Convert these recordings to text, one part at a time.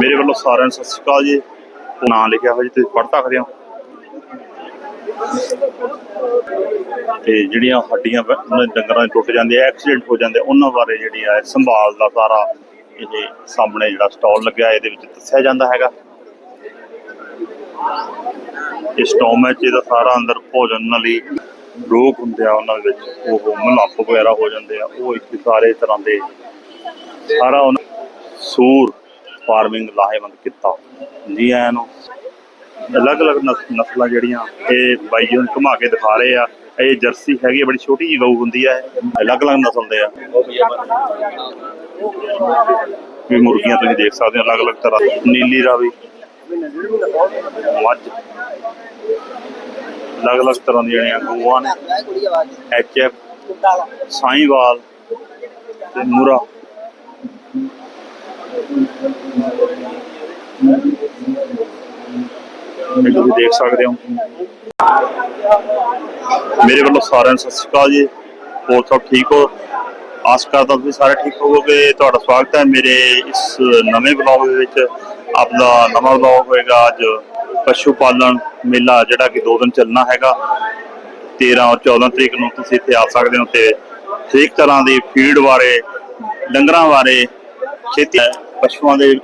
ਮੇਰੇ ਵੱਲੋਂ ਸਾਰਿਆਂ ਨੂੰ ਸਤਿ ਸ਼੍ਰੀ ਅਕਾਲ ਜੀ। ਨਾਂ ਲਿਖਿਆ ਹੋਇਆ ਜੀ, ਤੁਸੀਂ ਪੜ੍ਹ ਸਕਦੇ ਹੋ। ਤੇ ਜਿਹੜੀਆਂ ਹੱਡੀਆਂ ਉਹਨਾਂ ਡੰਗਰਾਂ ਟੁੱਟ ਜਾਂਦੇ ਆ ਐਕਸੀਡੈਂਟ ਹੋ ਜਾਂਦੇ ਉਹਨਾਂ ਬਾਰੇ ਜਿਹੜੀ ਆ, ਸੰਭਾਲ ਦਾ ਸਾਰਾ ਇਹ ਸਾਹਮਣੇ ਜਿਹੜਾ ਸਟਾਲ ਲੱਗਿਆ, ਇਹਦੇ ਵਿੱਚ ਦੱਸਿਆ ਜਾਂਦਾ ਹੈਗਾ। ਇਹ ਸਟੋਮ ਹੈ ਸਾਰਾ ਅੰਦਰ ਭੋਜਨ ਨਾਲ ਰੋਗ ਹੁੰਦੇ ਆ, ਉਹਨਾਂ ਦੇ ਵਿੱਚ ਉਹ ਮਲਾਪ ਵਗੈਰਾ ਹੋ ਜਾਂਦੇ ਆ, ਉਹ ਇੱਥੇ ਸਾਰੇ ਤਰ੍ਹਾਂ ਦੇ ਸਾਰਾ ਉਹਨਾਂ ਸੂਰ ਫਾਰਮਿੰਗ ਲਾਹੇਵੰਦ ਕੀਤਾ। ਜੀ ਆਇਆਂ ਨੂੰ ਅਲੱਗ-ਅਲੱਗ ਨਸਲਾਂ ਜਿਹੜੀਆਂ ਇਹ ਬਾਈ ਜੀ ਨੂੰ ਘੁਮਾ ਕੇ ਦਿਖਾ ਰਹੇ ਆ ਇਹ ਜਰਸੀ ਹੈਗੀ ਆ, ਬੜੀ ਛੋਟੀ ਜਿਹੀ ਗਊ ਹੁੰਦੀ ਆ ਇਹ। ਅਲੱਗ-ਅਲੱਗ ਨਸਲ ਦੇ ਆ। ਵੀ ਮੁਰਗੀਆਂ ਤੁਸੀਂ ਦੇਖ ਸਕਦੇ ਹੋ ਅਲੱਗ-ਅਲੱਗ ਤਰ੍ਹਾਂ। ਨੀਲੀ ਰਾਵੀ ਮੱਝ। ਅਲੱਗ-ਅਲੱਗ ਤਰ੍ਹਾਂ ਦੀਆਂ ਜਿਹੜੀਆਂ ਗਊਆਂ ਨੇ ਐਚਐਫ ਸਾਈਵਾਲ ਤੇ ਮੁਰਾ। ਇਹ ਤੁਸੀਂ ਦੇਖ ਸਕਦੇ ਹੋ। ਮੇਰੇ ਵੱਲੋਂ ਸਾਰਿਆਂ ਨੂੰ ਸਤਿ ਸ਼੍ਰੀ ਅਕਾਲ ਜੀ। ਹੋਰ ਸਭ ਠੀਕ ਹੋ? ਆਸ ਕਰਦਾ ਤੁਸੀਂ ਸਾਰੇ ਠੀਕ ਹੋਵੋਗੇ। ਤੁਹਾਡਾ ਸਵਾਗਤ ਹੈ ਮੇਰੇ ਇਸ ਨਵੇਂ ਬਲੌਗ ਦੇ ਵਿੱਚ। ਆਪਦਾ ਨਵਾਂ ਬਲੌਗ ਹੋਏਗਾ ਅੱਜ ਪਸ਼ੂ ਪਾਲਣ ਮੇਲਾ, ਜਿਹੜਾ ਕਿ ਦੋ ਦਿਨ ਚੱਲਣਾ ਹੈਗਾ। 13 ਔਰ 14 ਤਰੀਕ ਨੂੰ ਤੁਸੀਂ ਇੱਥੇ ਆ ਸਕਦੇ ਹੋ ਤੇ ਹਰੇਕ ਤਰ੍ਹਾਂ ਦੀ ਫੀਡ ਬਾਰੇ, ਡੰਗਰਾਂ ਬਾਰੇ ਖੇਤੀ ਪਸ਼ੂਆਂ ਦੇ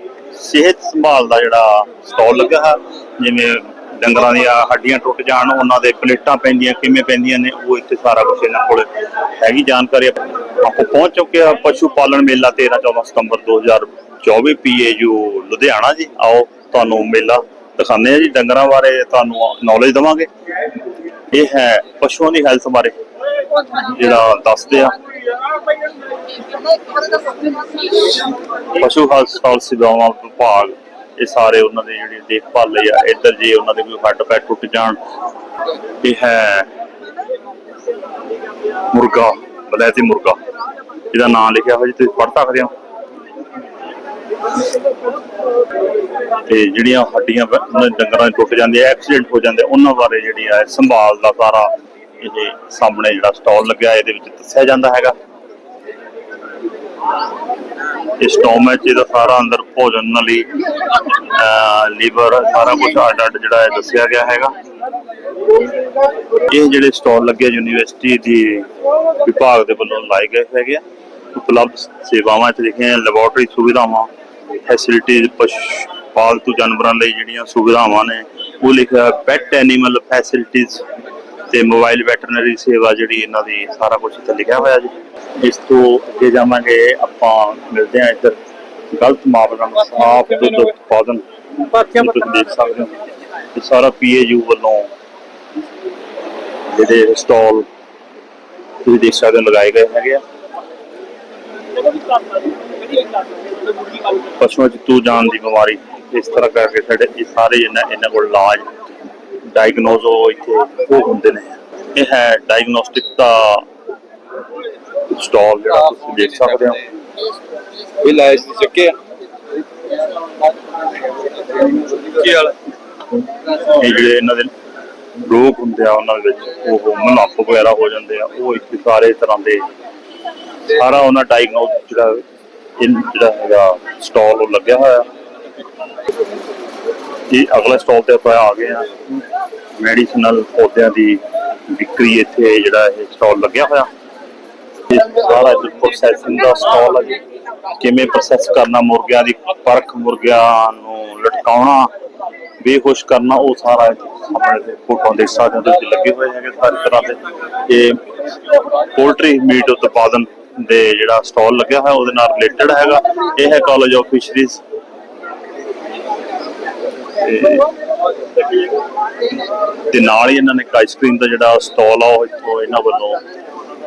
ਸਿਹਤ ਸੰਭਾਲ ਦਾ ਜਿਹੜਾ ਸਟਾਲ ਲੱਗਾ ਹੈ, ਜਿਵੇਂ ਡੰਗਰਾਂ ਦੀਆਂ ਹੱਡੀਆਂ ਟੁੱਟ ਜਾਣ, ਉਹਨਾਂ ਦੇ ਪਲੇਟਾਂ ਪੈਂਦੀਆਂ, ਕਿਵੇਂ ਪੈਂਦੀਆਂ ਨੇ, ਉਹ ਇੱਥੇ ਸਾਰਾ ਕੁਝ ਇਹਨਾਂ ਕੋਲ ਹੈਗੀ ਜਾਣਕਾਰੀ। ਆਪਾਂ ਪਹੁੰਚ ਚੁੱਕੇ ਆ ਪਸ਼ੂ ਪਾਲਣ ਮੇਲਾ 13 14 ਸਤੰਬਰ 2024 ਪੀਏਯੂ ਲੁਧਿਆਣਾ ਜੀ। ਆਓ ਤੁਹਾਨੂੰ ਮੇਲਾ ਦਿਖਾਉਂਦੇ ਆ ਜੀ, ਡੰਗਰਾਂ ਬਾਰੇ ਤੁਹਾਨੂੰ ਨੌਲੇਜ ਦਵਾਂਗੇ। ਇਹ ਹੈ ਪਸ਼ੂਆਂ ਦੀ ਹੈਲਥ ਬਾਰੇ, ਜਿਹੜਾ ਦੱਸਦੇ ਆ। ਪਸ਼ੂ ਹਸਪਤਾਲ ਸੇਵਾਵਾਂ ਵਿਭਾਗ ਇਹ ਸਾਰੇ ਉਹਨਾਂ ਦੇ ਜਿਹੜੀ ਦੇਖਭਾਲ ਲਈ ਆ। ਇੱਧਰ ਜੇ ਉਹਨਾਂ ਦੇ ਕੋਈ ਹੱਡ ਪੈਰ ਟੁੱਟ ਜਾਣ ਇਹ ਹੈ ਮੁਰਗਾ, ਬਲੈਤੀ ਮੁਰਗਾ। ਇਹਦਾ ਨਾਮ ਲਿਖਿਆ ਹੋਇਆ ਤੁਸੀਂ ਪੜ੍ਹ ਸਕਦੇ ਹੋ? ਤੇ ਜਿਹੜੀਆਂ ਹੱਡੀਆਂ ਡੰਗਰਾਂ ਦੇ ਟੁੱਟ ਜਾਂਦੇ ਆ, ਐਕਸੀਡੈਂਟ ਹੋ ਜਾਂਦੇ ਉਹਨਾਂ ਬਾਰੇ ਜਿਹੜੀ ਆ ਸੰਭਾਲ ਦਾ ਸਾਰਾ ਇਹ ਸਾਹਮਣੇ ਜਿਹੜਾ ਸਟਾਲ ਲੱਗਿਆ, ਇਹਦੇ ਵਿੱਚ ਦੱਸਿਆ ਜਾਂਦਾ ਹੈਗਾ। ਇਹ ਸਟੋਮ ਹੈ ਜਿਹਦਾ ਸਾਰਾ ਅੰਦਰ ਭੋਜਨ, ਨਾਲ ਲੀਵਰ, ਸਾਰਾ ਕੁਝ ਅੱਡ ਅੱਡ ਜਿਹੜਾ ਹੈ ਦੱਸਿਆ ਗਿਆ ਹੈਗਾ। ਇਹ ਜਿਹੜੇ ਸਟਾਲ ਲੱਗੇ ਯੂਨੀਵਰਸਿਟੀ ਦੀ ਵਿਭਾਗ ਦੇ ਵੱਲੋਂ ਲਾਏ ਗਏ ਹੈਗੇ ਆ। ਉਪਲਬਧ ਸੇਵਾਵਾਂ ਇੱਥੇ ਲਿਖੀਆਂ ਲੈਬੋਰਟਰੀ ਸੁਵਿਧਾਵਾਂ ਫੈਸਿਲਿਟੀਜ਼ ਪਸ਼ੂ ਪਾਲਤੂ ਜਾਨਵਰਾਂ ਲਈ ਜਿਹੜੀਆਂ ਸੁਵਿਧਾਵਾਂ ਨੇ, ਉਹ ਲਿਖਿਆ ਪੈਟ ਐਨੀਮਲ ਫੈਸਿਲਿਟੀਜ਼ ਤੇ ਮੋਬਾਈਲ ਵੈਟਰਨਰੀ ਸੇਵਾ ਜਿਹੜੀ ਇਹਨਾਂ ਦੀ ਸਾਰਾ ਕੁਝ ਇੱਥੇ ਲਿਖਿਆ ਹੋਇਆ ਜੀ। ਇਸ ਤੋਂ ਅੱਗੇ ਜਾਵਾਂਗੇ ਆਪਾਂ ਮਿਲਦੇ ਹਾਂ ਇੱਧਰ। ਗਲਤ ਮਾਪਦੰਡ ਸਾਫ਼ ਦੁੱਧ ਉਤਪਾਦਨ ਇਹ ਤੁਸੀਂ ਦੇਖ ਸਕਦੇ ਹੋ। ਇਹ ਸਾਰਾ ਪੀਏਯੂ ਵੱਲੋਂ ਜਿਹੜੇ ਸਟਾਲ ਤੁਸੀਂ ਦੇਖ ਸਕਦੇ ਹੋ ਲਗਾਏ ਗਏ ਹੈਗੇ ਆ। ਪਸ਼ੂਆਂ ਚ ਤੂ ਜਾਣ ਦੀ ਬਿਮਾਰੀ ਇਸ ਤਰ੍ਹਾਂ ਕਰਕੇ ਸਾਡੇ ਇਹ ਸਾਰੇ ਇਹਨਾਂ ਇਹਨਾਂ ਕੋਲ ਇਲਾਜ ਡਾਇਗਨੋਜ਼ ਉਹ ਇੱਥੇ ਉਹ ਹੁੰਦੇ ਨੇ। ਇਹ ਹੈ ਡਾਇਗਨੋਸਟਿਕ ਦਾ ਸਟਾਲ ਜਿਹੜਾ ਤੁਸੀਂ ਦੇਖ ਸਕਦੇ ਹੋ। ਇਹ ਲਾਇਸ ਦੀ ਚੱਕੇ ਆ। ਕੀ ਹਾਲ ਇਹ ਜਿਹੜੇ ਇਹਨਾਂ ਦੇ ਰੋਗ ਹੁੰਦੇ ਆ ਉਹਨਾਂ ਵਿੱਚ ਉਹ ਮਲਾਪ ਵਗੈਰਾ ਹੋ ਜਾਂਦੇ ਆ ਉਹ ਇੱਥੇ ਸਾਰੇ ਤਰ੍ਹਾਂ ਦੇ ਸਾਰਾ ਉਹਨਾਂ ਡਾਇਗਨੋਸ ਜਿਹੜਾ ਇਹ ਜਿਹੜਾ ਹੈਗਾ ਸਟਾਲ ਉਹ ਲੱਗਿਆ ਹੋਇਆ। ਇਹ ਅਗਲਾ ਸਟਾਲ ਤੇ ਆਪਾਂ ਆ ਗਏ ਆ ਮੈਡੀਸਨਲ ਪੌਦਿਆਂ ਦੀ ਵਿਕਰੀ ਇੱਥੇ ਜਿਹੜਾ ਇਹ ਸਟਾਲ ਲੱਗਿਆ ਹੋਇਆ। ਇਹ ਸਾਰਾ ਪ੍ਰੋਸੈਸਿੰਗ ਦਾ ਸਟਾਲ ਹੈ ਜੀ। ਕਿਵੇਂ ਪ੍ਰੋਸੈਸ ਕਰਨਾ, ਮੁਰਗਿਆਂ ਦੀ ਪਰਖ ਮੁਰਗਿਆਂ ਨੂੰ ਲਟਕਾਉਣਾ, ਬੇਹੋਸ਼ ਕਰਨਾ, ਉਹ ਸਾਰਾ ਆਪਣੇ ਤੇ ਫੋਟੋ ਦੇਖ ਸਕਦੇ ਹੋ ਤੁਸੀਂ ਲੱਗੇ ਹੋਏ ਹੈਗੇ ਸਾਰੇ ਤਰ੍ਹਾਂ ਦੇ। ਇਹ ਪੋਲਟਰੀ ਮੀਟ ਉਤਪਾਦਨ ਦੇ ਜਿਹੜਾ ਸਟਾਲ ਲੱਗਿਆ ਹੋਇਆ, ਉਹਦੇ ਨਾਲ ਰਿਲੇਟਡ ਹੈਗਾ। ਇਹ ਹੈ ਕਾਲਜ ਆਫ ਫਿਸ਼ਰੀਜ਼ ਤੇ ਨਾਲ ਹੀ ਇਹਨਾਂ ਨੇ ਆਈਸਕ੍ਰੀਮ ਦਾ ਜਿਹੜਾ ਸਟਾਲ ਆ, ਉਹ ਇੱਥੋਂ ਇਹਨਾਂ ਵੱਲੋਂ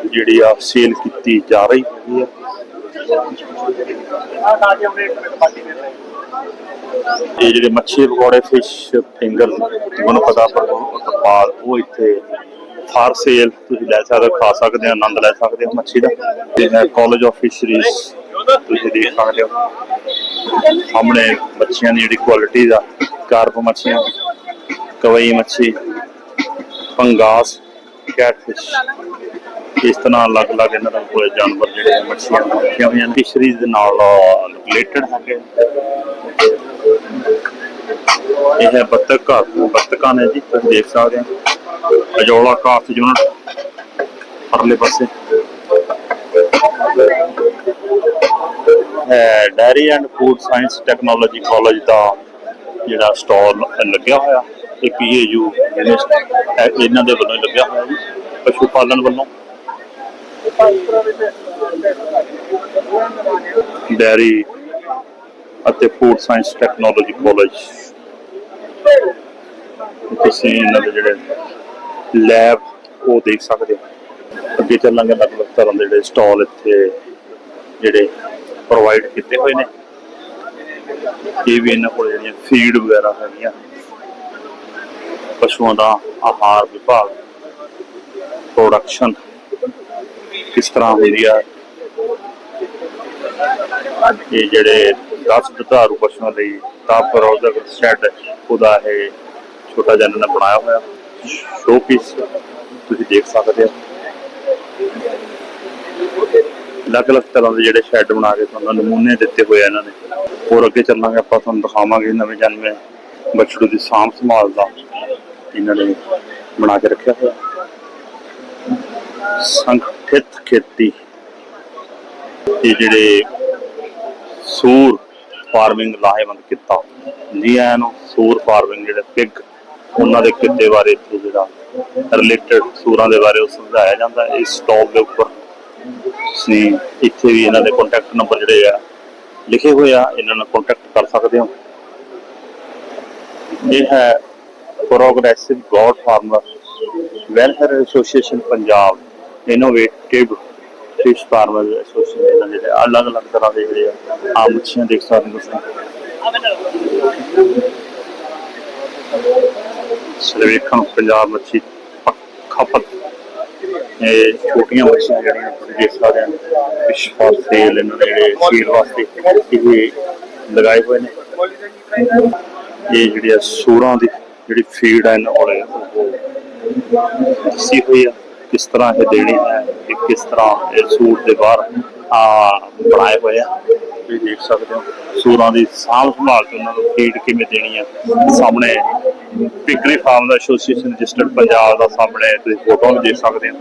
ਜਿਹੜੀ ਆ ਸੇਲ ਕੀਤੀ ਜਾ ਰਹੀ ਹੈਗੀ ਆ। ਇਹ ਜਿਹੜੇ ਮੱਛੀ ਪਕੌੜੇ ਫਿਸ਼ ਫਿੰਗਰ ਤੁਹਾਨੂੰ ਪਤਾ ਪਰ ਉਤਪਾਦ ਉਹ ਇੱਥੇ ਫਾਰ ਸੇਲ ਤੁਸੀਂ ਲੈ ਸਕਦੇ ਹੋ, ਖਾ ਸਕਦੇ ਹੋ, ਆਨੰਦ ਲੈ ਸਕਦੇ ਹੋ ਮੱਛੀ ਦਾ। ਤੇ ਕਾਲਜ ਆਫ ਫਿਸ਼ਰੀਜ਼ ਤੁਸੀਂ ਦੇਖ ਸਕਦੇ ਹੋ। ਸਾਹਮਣੇ ਮੱਛੀਆਂ ਦੀ ਜਿਹੜੀ ਕੁਆਲਿਟੀ ਦਾ ਕਾਰਪ ਮੱਛੀਆਂ, ਕਵਈ ਮੱਛੀ ਪੰਗਾਸ ਕੈਟਫਿਸ਼, ਇਸ ਤਰ੍ਹਾਂ ਅਲੱਗ-ਅਲੱਗ ਇਹਨਾਂ ਦੇ ਕੋਲ ਜਾਨਵਰ ਜਿਹੜੇ ਮੱਛੀਆਂ ਰੱਖੀਆਂ ਹੋਈਆਂ ਨੇ। ਫਿਸ਼ਰੀਜ਼ ਦੇ ਨਾਲ ਰਿਲੇਟਡ ਹੈਗੇ ਇਹ ਹੈ ਬੱਤਕ ਘਰ, ਬੱਤਕਾਂ ਨੇ ਜੀ, ਤੁਸੀਂ ਦੇਖ ਸਕਦੇ ਹੋ। ਅਜੋਲਾ ਕਾਸਟ ਯੂਨਿਟ ਪਰਲੇ ਪਾਸੇ। ਹੈ dairy and food science technology college ਦਾ ਜਿਹੜਾ ਸਟਾਲ ਲੱਗਿਆ ਹੋਇਆ, ਇਹ ਪੀਏਯੂ ਇਹਨਾਂ ਦੇ ਵੱਲੋਂ ਲੱਗਿਆ ਹੋਇਆ ਜੀ, ਪਸ਼ੂ ਪਾਲਣ ਵੱਲੋਂ। ਡੈਰੀ ਅਤੇ ਫੂਡ ਸਾਇੰਸ ਟੈਕਨੋਲੋਜੀ ਕਾਲਜ ਤੁਸੀਂ ਇਹਨਾਂ ਦੇ ਜਿਹੜੇ ਲੈਬ ਉਹ ਦੇਖ ਸਕਦੇ ਹੋ। ਅੱਗੇ ਚੱਲਾਂਗੇ, ਅਲੱਗ-ਅਲੱਗ ਤਰ੍ਹਾਂ ਦੇ ਜਿਹੜੇ ਸਟਾਲ ਇੱਥੇ ਜਿਹੜੇ ਪ੍ਰੋਵਾਈਡ ਕੀਤੇ ਹੋਏ ਨੇ। ਇਹ ਵੀ ਇਹਨਾਂ ਕੋਲ ਜਿਹੜੀਆਂ ਫੀਡ ਵਗੈਰਾ ਹੈਗੀਆਂ, ਪਸ਼ੂਆਂ ਦਾ ਆਹਾਰ ਵਿਭਾਗ ਪ੍ਰੋਡਕਸ਼ਨ ਕਿਸ ਤਰ੍ਹਾਂ ਹੁੰਦੀ ਆ, ਇਹ ਜਿਹੜੇ 10 ਦੁਧਾਰੂ ਪਸ਼ੂਆਂ ਲਈ ਤਾਪ ਪ੍ਰੋਡਕ ਸ਼ੈਡ ਉਹਦਾ ਇਹ ਛੋਟਾ ਜਿਹਾ ਇਹਨਾਂ ਬਣਾਇਆ ਹੋਇਆ ਸ਼ੋਪੀਸ ਤੁਸੀਂ ਦੇਖ ਸਕਦੇ ਹੋ। ਅਲੱਗ-ਅਲੱਗ ਤਰ੍ਹਾਂ ਦੇ ਜਿਹੜੇ ਸ਼ੈੱਡ ਬਣਾ ਕੇ ਤੁਹਾਨੂੰ ਨਮੂਨੇ ਦਿੱਤੇ ਹੋਏ ਆ ਇਹਨਾਂ ਨੇ। ਹੋਰ ਅੱਗੇ ਚੱਲਾਂਗੇ, ਆਪਾਂ ਤੁਹਾਨੂੰ ਦਿਖਾਵਾਂਗੇ ਨਵੇਂ ਜਨਮੇ ਬਛੜੂ ਦੀ ਸਾਂਭ ਸੰਭਾਲ ਦਾ। ਇਹਨਾਂ ਨੇ ਬਣਾ ਕੇ ਰੱਖਿਆ ਹੋਇਆ। ਸੰਗਠਿਤ ਖੇਤੀ। ਇਹ ਜਿਹੜੇ ਸੂਰ ਫਾਰਮਿੰਗ ਲਾਹੇਵੰਦ ਕੀਤਾ। ਜੀ ਆਇਆਂ ਨੂੰ ਸੂਰ ਫਾਰਮਿੰਗ ਜਿਹੜੇ ਪਿਗ, ਉਹਨਾਂ ਦੇ ਕਿੱਤੇ ਬਾਰੇ ਇੱਥੇ ਜਿਹੜਾ ਰਿਲੇਟਡ ਸੂਰਾਂ ਦੇ ਬਾਰੇ ਉਹ ਸਮਝਾਇਆ ਜਾਂਦਾ ਇਸ ਸਟਾਲ ਦੇ ਉੱਪਰ ਤੁਸੀਂ ਇੱਥੇ ਵੀ ਇਹਨਾਂ ਦੇ ਕੰਟੈਕਟ ਨੰਬਰ ਜਿਹੜੇ ਆ, ਲਿਖੇ ਹੋਏ ਆ, ਇਹਨਾਂ ਨਾਲ ਕੰਟੈਕਟ ਕਰ ਸਕਦੇ ਹੋ। ਇਹ ਹੈ progressive goat farmer welfare association Punjab innovative fish farmer association ਇਹਨਾਂ ਦੇ ਜਿਹੜੇ ਅਲੱਗ-ਅਲੱਗ ਤਰ੍ਹਾਂ ਦੇ ਜਿਹੜੇ ਆ, ਆਮ ਮੱਛੀਆਂ ਦੇਖ ਸਕਦੇ ਹੋ ਤੁਸੀਂ। ਸਰਵੇਖਣ ਪੰਜਾਬ ਮੱਛੀ ਖਪਤ ਇਹ ਛੋਟੀਆਂ ਬੱਚੀਆਂ ਜਿਹੜੀਆਂ ਤੁਸੀਂ ਦੇਖ ਸਕਦੇ ਸੇਲ ਇਹਨਾਂ ਦੇ ਜਿਹੜੇ ਸੀਲ ਵਾਸਤੇ ਇਹ ਲਗਾਏ ਹੋਏ ਨੇ। ਇਹ ਜਿਹੜੀ ਸੂਰਾਂ ਦੀ ਜਿਹੜੀ ਫੀਡ ਆ ਇਹਨਾਂ ਕੋਲ, ਉਹ ਦੱਸੀ ਹੋਈ ਆ ਕਿਸ ਤਰ੍ਹਾਂ ਇਹ ਦੇਣੀ ਹੈ ਇਹ ਕਿਸ ਤਰ੍ਹਾਂ ਇਹ ਸੂਰ ਦੇ ਬਾਹਰ, ਆ, ਬਣਾਏ ਹੋਏ ਆ। ਤੁਸੀਂ ਦੇਖ ਸਕਦੇ ਹੋ ਸੂਰਾਂ ਦੀ ਸਾਂਭ ਸੰਭਾਲ ਤੇ ਉਹਨਾਂ ਨੂੰ ਫੀਡ ਕਿਵੇਂ ਦੇਣੀ ਆ, ਸਾਹਮਣੇ ਪਿਗਰੀ ਫਾਰਮ ਦਾ ਐਸੋਸੀਏਸ਼ਨ ਰਜਿਸਟਰਡ ਪੰਜਾਬ ਦਾ ਸਾਹਮਣੇ ਤੁਸੀਂ ਫੋਟੋ ਵੀ ਦੇਖ ਸਕਦੇ ਹੋ।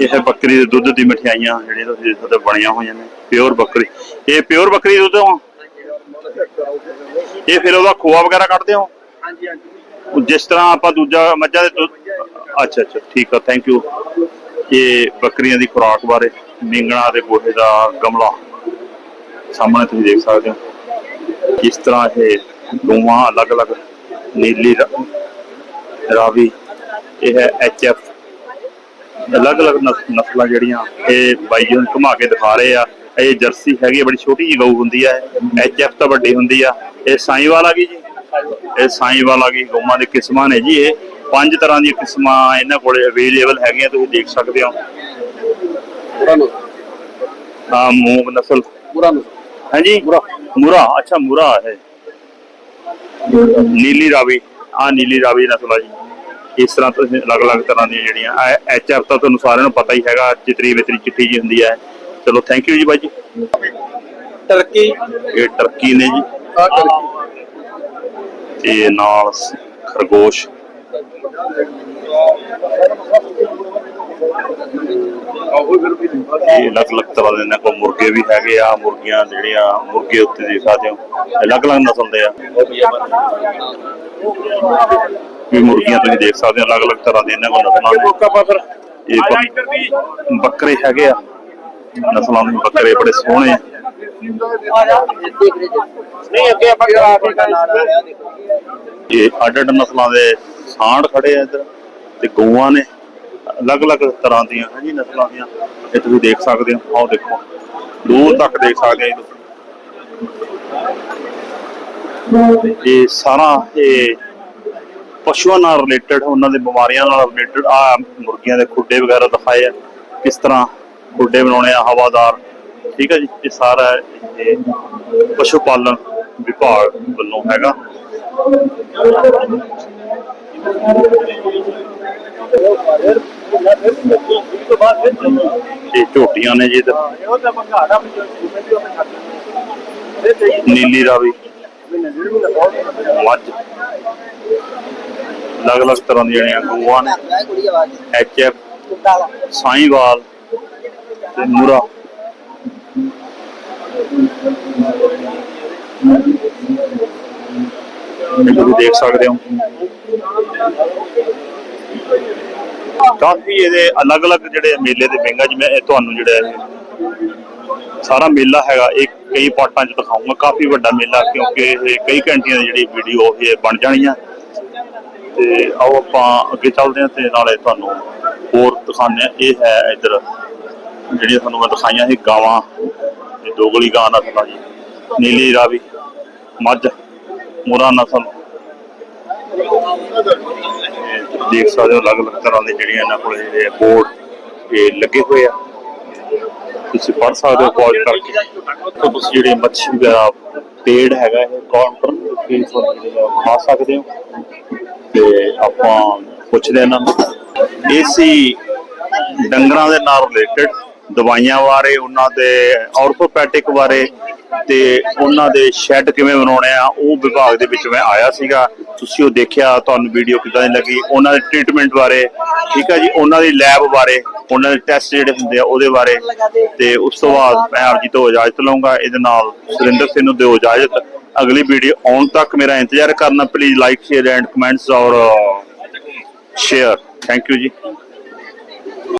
ਇਹ ਹੈ ਬੱਕਰੀ ਦੇ ਦੁੱਧ ਦੀ ਮਠਿਆਈਆਂ ਜਿਹੜੀਆਂ ਤੁਸੀਂ ਦੇਖ ਸਕਦੇ ਹੋ ਬਣੀਆਂ ਹੋਈਆਂ ਨੇ ਪਿਓਰ ਬੱਕਰੀ। ਇਹ ਪਿਓਰ ਬੱਕਰੀ ਦੁੱਧ ਆ? ਇਹ ਫਿਰ ਉਹਦਾ ਖੋਆ ਵਗੈਰਾ ਕੱਢਦੇ ਹੋ? ਹਾਂਜੀ ਹਾਂਜੀ। ਉਹ ਜਿਸ ਤਰ੍ਹਾਂ ਆਪਾਂ ਦੂਜਾ ਮੱਝਾਂ ਦੇ ਦੁੱਧ ਅੱਛਾ ਅੱਛਾ ਠੀਕ ਆ ਥੈਂਕ ਯੂ ਇਹ ਬੱਕਰੀਆਂ ਦੀ ਖੁਰਾਕ ਬਾਰੇ ਮਿੰਗਣਾ ਦੇ ਗੋਹੇ ਦਾ ਗਮਲਾ। ਸਾਹਮਣੇ ਤੁਸੀਂ ਦੇਖ ਸਕਦੇ ਹੋ। ਕਿਸ ਤਰ੍ਹਾਂ ਇਹ ਦੋਵਾਂ ਅਲੱਗ-ਅਲੱਗ ਨੀਲੀ ਰਾਵੀ ਇਹ ਹੈ ਐਚਐਫ ਅਲੱਗ-ਅਲੱਗ ਨਸ- ਨਸਲਾਂ ਜਿਹੜੀਆਂ ਇਹ ਬਾਈ ਜੀ ਨੂੰ ਘੁਮਾ ਕੇ ਦਿਖਾ ਰਹੇ ਆ। ਇਹ ਜਰਸੀ ਹੈਗੀ ਬੜੀ ਛੋਟੀ ਜਿਹੀ ਗਊ ਹੁੰਦੀ ਆ। ਐਚਐਫ ਤਾਂ ਵੱਡੀ ਹੁੰਦੀ ਆ। ਇਹ ਸਾਈਵਾਲ ਆ ਗਈ ਜੀ। ਇਹ ਸਾਈਵਾਲ ਆ ਗਈ ਗਊਆਂ ਦੇ ਕਿਸਮਾਂ ਨੇ ਜੀ ਇਹ। ਪੰਜ ਤਰ੍ਹਾਂ ਦੀਆਂ ਕਿਸਮਾਂ ਇਹਨਾਂ ਕੋਲੇ ਅਵੇਲੇਬਲ ਹੈਗੀਆਂ ਤੁਸੀਂ ਦੇਖ ਸਕਦੇ ਹੋ। ਆ ਮੂੰਗ ਨਸਲ। ਪੂਰਾ ਨੂੰ। ਹਾਂਜੀ ਮੁਰਾ ਅੱਛਾ ਮੁਰਾ ਹੈ। ਨੀਲੀ ਰਾਵੀ ਆ ਨੀਲੀ ਰਾਵੀ ਨਸਲ ਆ ਜੀ। ਇਸ ਤਰ੍ਹਾਂ ਤੁਸੀਂ ਅਲੱਗ-ਅਲੱਗ ਤਰ੍ਹਾਂ ਦੀਆਂ ਜਿਹੜੀਆਂ ਐਚਐਫ ਤਾਂ ਤੁਹਾਨੂੰ ਸਾਰਿਆਂ ਨੂੰ ਪਤਾ ਹੀ ਹੈਗਾ ਚਿਤਰੀ ਵਿਤਰੀ ਚਿੱਟੀ ਜੀ ਹੁੰਦੀ ਹੈ। ਚਲੋ ਥੈਂਕ ਯੂ ਜੀ ਬਾਈ ਜੀ। ਟਰਕੀ। ਇਹ ਟਰਕੀ ਨੇ ਜੀ। ਆ ਟਰਕੀ। ਤੇ ਨਾਲ ਖਰਗੋਸ਼। ਇਹ ਅਲੱਗ-ਅਲੱਗ ਤਰ੍ਹਾਂ ਦੇ ਕੋਲ ਮੁਰਗੇ ਵੀ ਹੈਗੇ ਆ ਮੁਰਗੀਆਂ ਜਿਹੜੀਆਂ ਮੁਰਗੇ ਉੱਤੇ ਦੇਖ ਸਕਦੇ ਹੋ ਅਲੱਗ-ਅਲੱਗ ਨਸਲ ਦੇ ਆ। ਵੀ ਮੁਰਗੀਆਂ ਤੁਸੀਂ ਦੇਖ ਸਕਦੇ ਹੋ ਅਲੱਗ-ਅਲੱਗ ਤਰ੍ਹਾਂ ਦੇ ਇਹਨਾਂ ਕੋਲ ਨਸਲਾਂ ਨੇ ਇਹ ਬੱਕਰੇ ਹੈਗੇ ਆ। ਨਸਲਾਂ ਦੇ ਬੱਕਰੇ ਬੜੇ ਸੋਹਣੇ ਆ। ਨਹੀਂ ਅੱਗੇ ਆਪਾਂ ਕਰਾ ਕੇ ਇਹ ਅੱਡ ਅੱਡ ਨਸਲਾਂ ਦੇ ਸਾਂਢ ਖੜੇ ਆ ਇੱਧਰ ਤੇ ਗਊਆਂ ਨੇ। ਅਲੱਗ-ਅਲੱਗ ਤਰ੍ਹਾਂ ਦੀਆਂ ਹਾਂਜੀ ਨਸਲਾਂ ਦੀਆਂ। ਇਹ ਤੁਸੀਂ ਦੇਖ ਸਕਦੇ ਹੋ। ਆਹ ਦੇਖੋ। ਦੂਰ ਤੱਕ ਦੇਖ ਸਕਦੇ ਹੋ ਤੁਸੀਂ। ਇਹ ਸਾਰਾ ਇਹ ਪਸ਼ੂਆਂ ਨਾਲ ਰਿਲੇਟਡ ਉਹਨਾਂ ਦੇ ਬਿਮਾਰੀਆਂ ਨਾਲ ਰਿਲੇਟਡ ਆ ਮੁਰਗੀਆਂ ਦੇ ਖੁੱਡੇ ਵਗੈਰਾ ਦਿਖਾਏ ਆ। ਕਿਸ ਤਰ੍ਹਾਂ ਖੁੱਡੇ ਬਣਾਉਣੇ ਆ, ਹਵਾਦਾਰ। ਠੀਕ ਹੈ ਜੀ? ਇਹ ਸਾਰਾ ਇਹ ਪਸ਼ੂ ਪਾਲਣ ਵਿਭਾਗ ਵੱਲੋਂ ਹੈਗਾ। ਇਹ ਝੋਟੀਆਂ ਨੇ ਜੀ ਇੱਧਰ ਨੀਲੀ ਰਾਵੀ। ਮੱਝ। ਅਲੱਗ-ਅਲੱਗ ਤਰ੍ਹਾਂ ਦੀਆਂ ਜਿਹੜੀਆਂ ਗਊਆਂ ਨੇ। ਐਚ ਐਫ ਸਾਈਵਾਲ ਤੇ ਮੁਰਾ। ਇਹ ਤੁਸੀਂ ਦੇਖ ਸਕਦੇ ਹੋ। ਕਾਫੀ ਇਹਦੇ ਅਲੱਗ-ਅਲੱਗ ਜਿਹੜੇ ਮੇਲੇ ਦੇ ਵਿੰਗਾ ਜਿਵੇਂ ਇਹ ਤੁਹਾਨੂੰ ਜਿਹੜਾ ਸਾਰਾ ਮੇਲਾ ਹੈਗਾ, ਇਹ ਕਈ ਪਾਰਟਾਂ 'ਚ ਦਿਖਾਊਂਗਾ। ਕਾਫੀ ਵੱਡਾ ਮੇਲਾ, ਕਿਉਂਕਿ ਇਹ ਕਈ ਘੰਟਿਆਂ ਦੀ ਜਿਹੜੀ ਵੀਡੀਓ ਇਹ ਬਣ ਜਾਣੀ ਜਾਣੀਆਂ ਤੇ ਆਓ ਆਪਾਂ ਅੱਗੇ ਚੱਲਦੇ ਹਾਂ ਤੇ ਨਾਲੇ ਤੁਹਾਨੂੰ ਹੋਰ ਦਿਖਾਉਂਦੇ ਹਾਂ। ਇਹ ਹੈ ਇੱਧਰ, ਜਿਹੜੀਆਂ ਤੁਹਾਨੂੰ ਮੈਂ ਦਿਖਾਈਆਂ ਸੀ ਗਾਵਾਂ, ਇਹ ਦੋਗਲੀ ਗਾਂ ਦਾ ਆ ਜੀ। ਨੀਲੀ ਰਾਵੀ, ਮੱਝ। ਮੁਰਾ ਨਸਲ ਦੇਖ ਸਕਦੇ ਹੋ, ਅਲੱਗ-ਅਲੱਗ ਤਰ੍ਹਾਂ ਦੇ ਜਿਹੜੀਆਂ ਇਹਨਾਂ ਕੋਲ ਜਿਹੜੇ ਬੋਰਡ, ਇਹ ਲੱਗੇ ਹੋਏ ਆ। ਤੁਸੀਂ ਪੜ੍ਹ ਸਕਦੇ ਹੋ ਪੌਜ ਕਰਕੇ। ਤੁਸੀਂ ਜਿਹੜੇ ਮੱਛੀ ਦਾ ਪੇੜ ਹੈਗਾ, ਇਹ ਕਾਊਂਟਰ ਤੇ ਖਾ ਸਕਦੇ ਹੋ। ਤੇ ਆਪਾਂ ਪੁੱਛਦੇ ਇਹਨਾਂ ਨੂੰ। ਏਸੀ ਡੰਗਰਾਂ ਦੇ ਨਾਲ ਰਿਲੇਟਡ ਦਵਾਈਆਂ ਬਾਰੇ, ਉਹਨਾਂ ਦੇ ਆਰਥੋਪੈਡਿਕ ਬਾਰੇ ਤੇ ਉਹਨਾਂ ਦੇ ਸ਼ੈੱਡ ਕਿਵੇਂ ਬਣਾਉਣੇ ਆ, ਉਹ ਵਿਭਾਗ ਦੇ ਵਿੱਚ ਮੈਂ ਆਇਆ ਸੀਗਾ। ਤੁਸੀਂ ਉਹ ਦੇਖਿਆ, ਤੁਹਾਨੂੰ ਵੀਡੀਓ ਕਿਦਾਂ ਦੀ ਲੱਗੀ, ਉਹਨਾਂ ਦੇ ਟ੍ਰੀਟਮੈਂਟ ਬਾਰੇ। ਠੀਕ ਹੈ ਜੀ, ਉਹਨਾਂ ਦੀ ਲੈਬ ਬਾਰੇ, ਉਹਨਾਂ ਦੇ ਟੈਸਟ ਜਿਹੜੇ ਹੁੰਦੇ ਆ, ਉਹਦੇ ਬਾਰੇ। ਤੇ ਉਸ ਤੋਂ ਬਾਅਦ ਮੈਂ ਆਪ ਜੀ ਤੋਂ ਇਜਾਜ਼ਤ ਲਵਾਂਗਾ ਇਹਦੇ ਨਾਲ ਸੁਰਿੰਦਰ ਸਿੰਘ ਨੂੰ ਦਿਓ ਇਜਾਜ਼ਤ। ਅਗਲੀ ਵੀਡੀਓ ਆਉਣ ਤੱਕ ਮੇਰਾ ਇੰਤਜ਼ਾਰ ਕਰਨਾ please like share and comments ਔਰ ਸ਼ੇਅਰ ਥੈਂਕ ਯੂ ਜੀ।